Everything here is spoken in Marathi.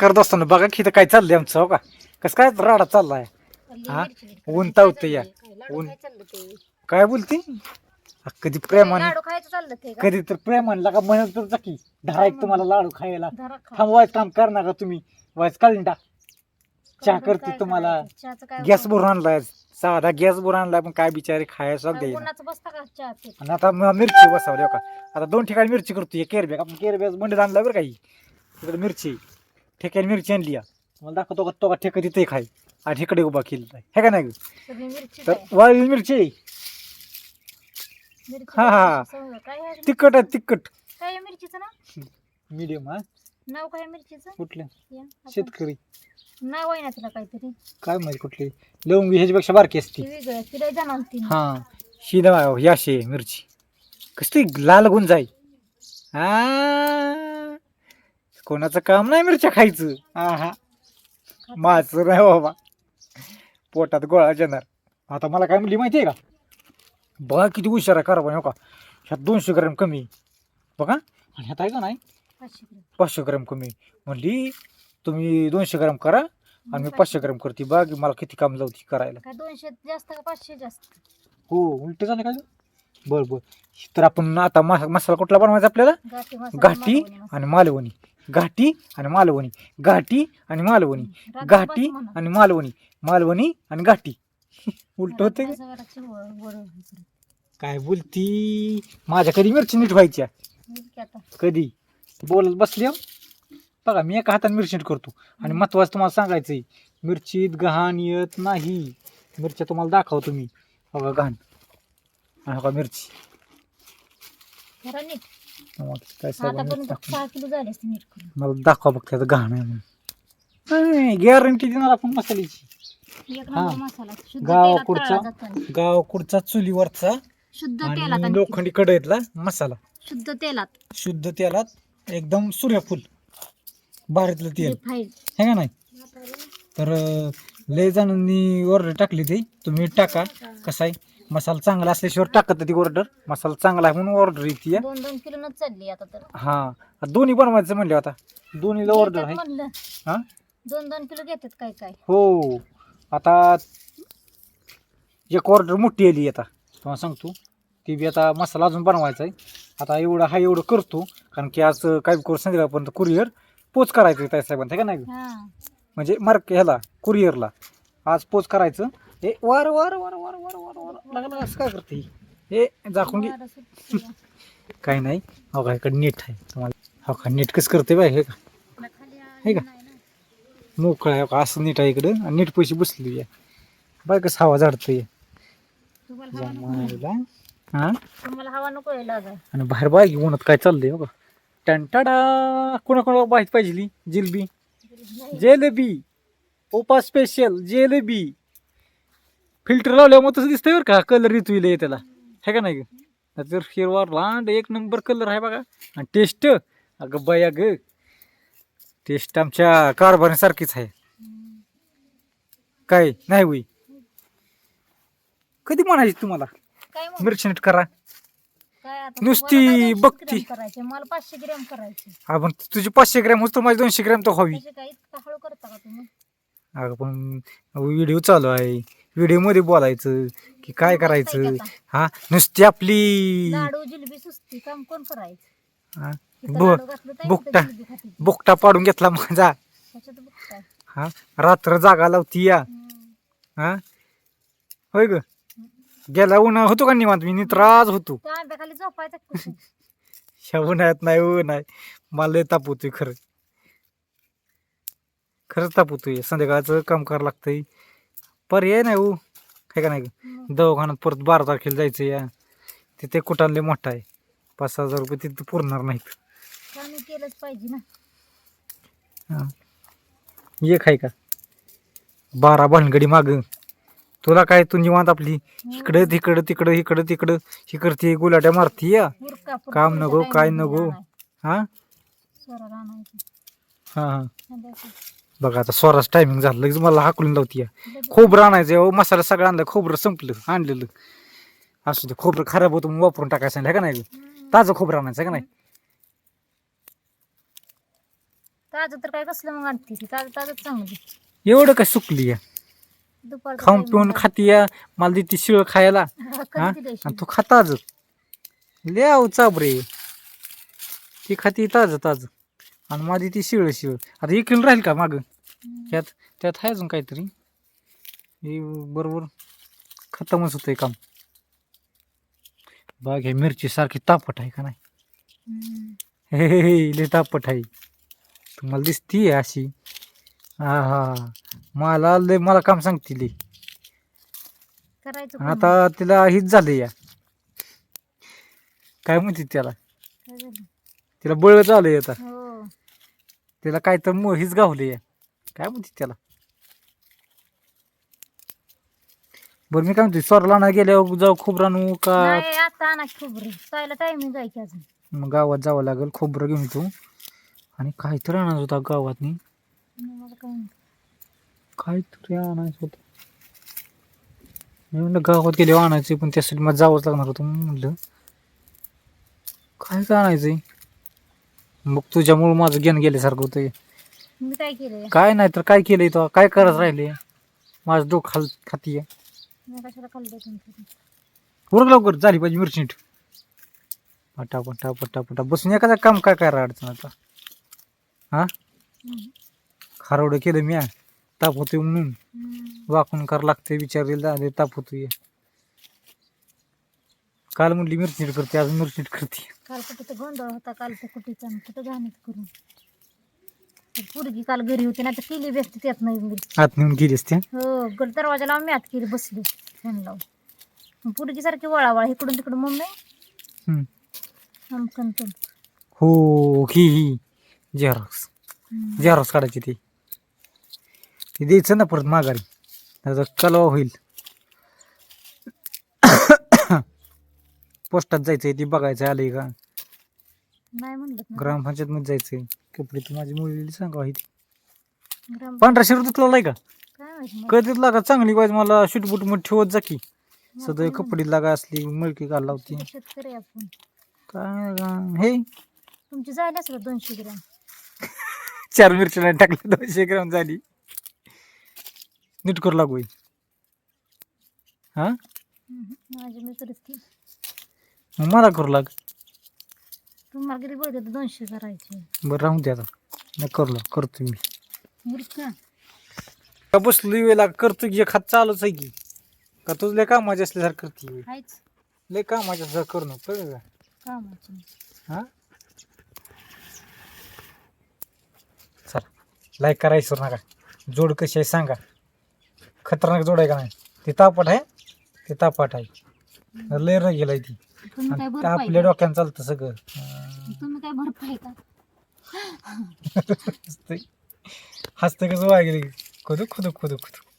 नमस्कार दोस्तांनो बघा की इथं काय चाललंय आमचं हो का कसं काय राडा चाललाय हा? ऊन तावतं या. ऊन. काय बोलती कधी प्रेमान लाडू खायचं चाललं ते का? कधी तर प्रेमान का म्हणत तर की धरा एक तुम्हाला लाडू खायला धरा खा. थांबवायचं काम करणार का तुम्ही वायच कालिंटा चहा काय करते तुम्हाला करायचं? चहाचं काय गॅस? भरून आणलाय साधा गॅस भरून आणलाय पण काय बिचारे काय बसता का चहा पीत? आणि आता म- मिरची बसवली हो का आता दोन ठिकाणी मिरची करतो केरबॅग आपण केरबॅग मंडीत आणला बरं काही तिकडे मिरची ठेक्याने मिरची आणली या. मला दाखवतो का तो का ठेका तिथे खाय आणि इकडे उभा केलेला आहे. हे का नाही? सगळी मिरची तर काय? मिरची. आहे. मिरची हा, हा. काय आहे? तिखट आहे तिखट. काय आहे मिरचीचं नाव? मीडियम हा. नाव काय आहे मिरचीचं? कुठलं? या, आपण- शेतकरी. नाव आहे ना तिला काहीतरी. काय माहिती कुठली. लवंगी ह्याच्यापेक्षा बारकी असते. वेगळं तिला जाणार ती. हा. शिदा याशी आहे मिरची. कसली लाल गुण जाई हा कोणाचं काम नाही मिरच्या खायचं. हा हा माझं नाही बाबा. पोटात गोळा येणार आता मला काय म्हणली माहिती आहे का? बघा किती हुशार आहे कारभार हो का. ह्यात दोनशे ग्रॅम कमी. बघा. आणि ह्यात आहे का नाही? पाचशे ग्रॅम. पाचशे ग्रॅम कमी. म्हणली तुम्ही दोनशे ग्रॅम करा आणि मी पाचशे ग्रॅम करते. बघ मला किती काम लावती करायला. दोनशे जास्त का पाचशे जास्त? हो उलट झालं का बर बर. तर आपण आता मा- मसाला कुठला बनवायचा आपल्याला? गाठी मसाला, घाटी. आणि मालवणी. घाटी आणि मालवणी. घाटी आणि मालवणी. घाटी. आणि मालवणी. मालवणी आणि घाटी. उलट होते. काय बोलती? माझ्या कधी मिरची नीट व्हायच्या? कधी? बोलत बसली हं? बघा मी एका हाताने मिरची नीट करतो. आणि महत्वाचं तुम्हाला सांगायचंय मिरचीत घाण येत नाही. मिरच्या तुम्हाला दाखवतो मी बघा घाण. आणि बघा मिरची. नीट. मग काय साहेबांनी आतापर्यंत दाखव- सहा किलो झाले असते नीट करून. मला दाखवा बघ त्याचं घाण आहे म्हणून. गॅरंटी देणार आपण मसाल्याची. एक. नंबर मसाला शुद्ध तेलात. तळला जातो आणि. चुलीवरचा शुद्ध तेलात आणि आणि लोखंडी कढईतला मसाला. शुद्ध तेलात. शुद्ध तेलात एकदम सूर्यफूल. भारीतलं तेल. रिफाईन हे का नाही? तर अं, लय जणांनी ऑर्डर टाकली ती. तुम्ही टाका. कसा आहे? मसाला चांगला असल्याशिवाय टाकत ती ऑर्डर मसाला चांगला आहे म्हणून ऑर्डर येते. दोन दोन चालली आता तर. हा. दोन्ही बनवायचं म्हणले आता. दोन्हीला ऑर्डर आहे. म्हणलं. हा? दोन दोन किलो घेतात काय काय? हो. आता एक ऑर्डर मोठी आली आता. तुम्हाला सांगतो. ती बी आता मसाला अजून बनवायचा आहे. आता एवढं हा एवढं करतो. कारण की आज काय करू संध्याकाळपर्यंत कुरिअर पोच करायचं त्या साहेबांना है का नाही? हा. म्हणजे मार्क ह्याला कुरिअरला आज पोच करायचं. हे वार वार वार वार वार वार वार. लागलं असं काय करते ही? हे दाखवून घे. काही नाही. हो का इकडे नीट आहे. तुम्हाला हो का नीट कसं करते बाय हे का? हे का? मोकळं आहे. हो का असं नीट आहे इकडं. आणि नीट पैसे बसली आहे बाय कसं हवा झाडतंय जमायला. हा? तुम्हाला हवा नको आहे लागाय आणि बाहेर बाय घेऊन काय चाललंय हो का? टंटाडा कोणा कोणाला माहीत पाहिजे जिलबी. जेलेबी ओपा स्पेशल जेलेबी. फिल्टर लावल्यावर मग तसं दिसतंय बरं का. कलर येतो त्याला. है का नाही ग? तर हिरवा लांड एक नंबर कलर आहे बघा. आणि टेस्ट अगं बया ग टेस्ट आमच्या कारभारासारखीच आहे. काय? नाही होई. कधी म्हणायची तुम्हाला? मिरची करा. नुसती बघती. करायचे? मला पाचशे ग्रॅम करायचे. तुझी पाचशे ग्रॅम होतो माझी दोनशे ग्रॅम तर हवी. अगं पण व्हिडिओ चालू आहे. व्हिडिओमध्ये बोलायचं की काय करायचं? हा नुसती आपली लाडू जिलबी सुस्ती काम कोण करायचं हा, इथं बो- लाडू घातलं तर बुकटा. इथं जिलबी खाते ती. बोकटा पाडून घेतला माझा बुकटा. हा रात्र जागा लावती या हम्म. हा होय ग गेला उन्हा होतो का निवांत मी नित्राज होतो त्या आंब्याखाली झोपायचं कुठे? ह्या उन्हाळ्यात नाही ऊन नाही मला लय ताप होतोय खरं खरंच ताप होतोय संध्याकाळचं काम करावं लागतंय पर्याय नाही हो. काय का नाही. दवाखान्यात परत बारा तारखेला जायचं या. तिथे लय मोठा आहे. पाच सहा हजार रुपये तिथं पुरणार नाहीत. काम केलंच पाहिजे ना. हा. एक आहे का? बारा भानगडी माग. तुला काय तू निवांत आपली? इकडं तिकडं तिकडं इकडं तिकडं. ही करते गुलाट्या मारती या. काम नको, काय नको. हा. हा हा. संध्याकाळी. बघा आता स्वराच टायमिंग झालं. लगेच मला हाकलून लावती खोबरं आणायचं हो. मसाला सगळं आणलं. खोबरं संपलं. आणलेलं. असू दे खोबरं खराब होतं मग वापरून टाकायचं नाही का नाही. ताजं खोबरं आणायचं का नाही? ताजं तर काय कसलं मग आणते ताजं चांगली एवढं काय सुकली या? खाऊन पिऊन खाती या. मला देते शिळ खायला. हा आणि तू खाताज ले आव चाबरे ती खाती ताज ताज. आणि माझी ती शिळ शिळ. आता एक किलो राहील का माग? त्यात त्यात आहे अजून काहीतरी. हे बरोबर खतमच होतंय काम. बाग हे मिरची सारखी तापट आहे का नाही? हे हे हे लय तापट आहे. तुम्हाला दिसतीये अशी. हा हा मला लय मला काम सांगते लय. करायचं आणि कोण? आता तिला हीच झाली या. काय म्हणते त्याला? तिला बळ झालंय आता. तिला काय तर मो हीच गावली काय म्हणते त्याला? बरं मी काय म्हणते स्वरला ना गेल्यावर जाऊ खोबरं आणू का? नाही आता आणा खोबरं. जायला टायमिंग आहे की अजून. मग गावात जावं लागेल खोबरं घेऊन तू आणि काहीतरी आणायचं होता गावात नाही, मला काय. काहीतरी आणायचं होतं. मी म्हणलं गावात गेले आणायचे पण त्यासाठी मला जावंच लागणार होतं म्हणून म्हणलं. काय काय आणायचंय? मग तुझ्यामुळं माझं ज्ञान गेल्यासारखं होतं मी काय केलंय? काय नाही तर काय केलंय तो? काय करत राहिले माझं डोकं खाल खाती आहे मी कशाला खाल्लं तुमचं उरक लवकर झाली पाहिजे मिरची नीट पटा पटा पटा पटा बसून एखादा काम काय काय अडचण आता? हा? खारवडं केलं मी. ताप होते म्हणून वाकून करावं लागते विचारलेलं झाले ताप होतोय काल म्हणली मिरची नीट करते आज मिरची नीट करते. काल कुठे गोंधळ होता काल तर कुठेचा कुठं घाणीत करून. पोरगी काल घरी होती ना तर केली व्यस्त त्यात नाही मिरची आत नेऊन गेली असते हो गड दरवाजा लावून मी आत केली बसली फॅन लावून. पोरगी सारखी वळावळ इकडून तिकडून मम्मी. हम्म. अमकन तम हो ही ही. झेरॉक्स झेरॉक्स काढायची ती. ती द्यायचं ना परत माघारी. त्याचा कलवा होईल. पोस्टात जायचंय ती बघायचं आलंय का? नाही म्हणलं ना. ग्रामपंचायत मध्ये जायचंय. कपडे तू माझी मुलीला सांगा इथे ग्राम पांढरा शिर का? काय माहिती मला. कधीच लागा चांगली पाहिजे मला शूटबूटमध्ये ठेवत जा की. मला सदैव कपडे लागा असली मळकी घाल लावती. नाही. शेतकरी आपण. काय गा- हे? तुमची जायला असेल दोनशे ग्राम? चार मिरची नाही टाकली दोनशे ग्राम झाली. नीट करू लागू हे. हा. माझी मी करत की मग मला करू लाग. तुम्हाला किती तर दोनशे करायचे. बरं राहून दे आता. नाही करू लाग करतो मी. बरं का? का बसलो वेळेला? करतो की खात चालूच आहे की. का तुझं लय कामाची असल्यासारखं करते हायच लय कामाच्या असल्यासारखं करू नको कळलं का? कामाची. हा? चला लाईक करा विसरू नका. जोड कशी आहे सांगा. खतरनाक जोड आहे का नाही? ते तापट आहे ते तापट आहे. लय गेलाय ती. तुम्ही काय भरपाई आपल्या का? डोक्यानं चालतं सगळं. तुम्ही काय भरपाई का हसतंय. हसतं कसं वाय गेले खुदू खुदू खुदू खुदू.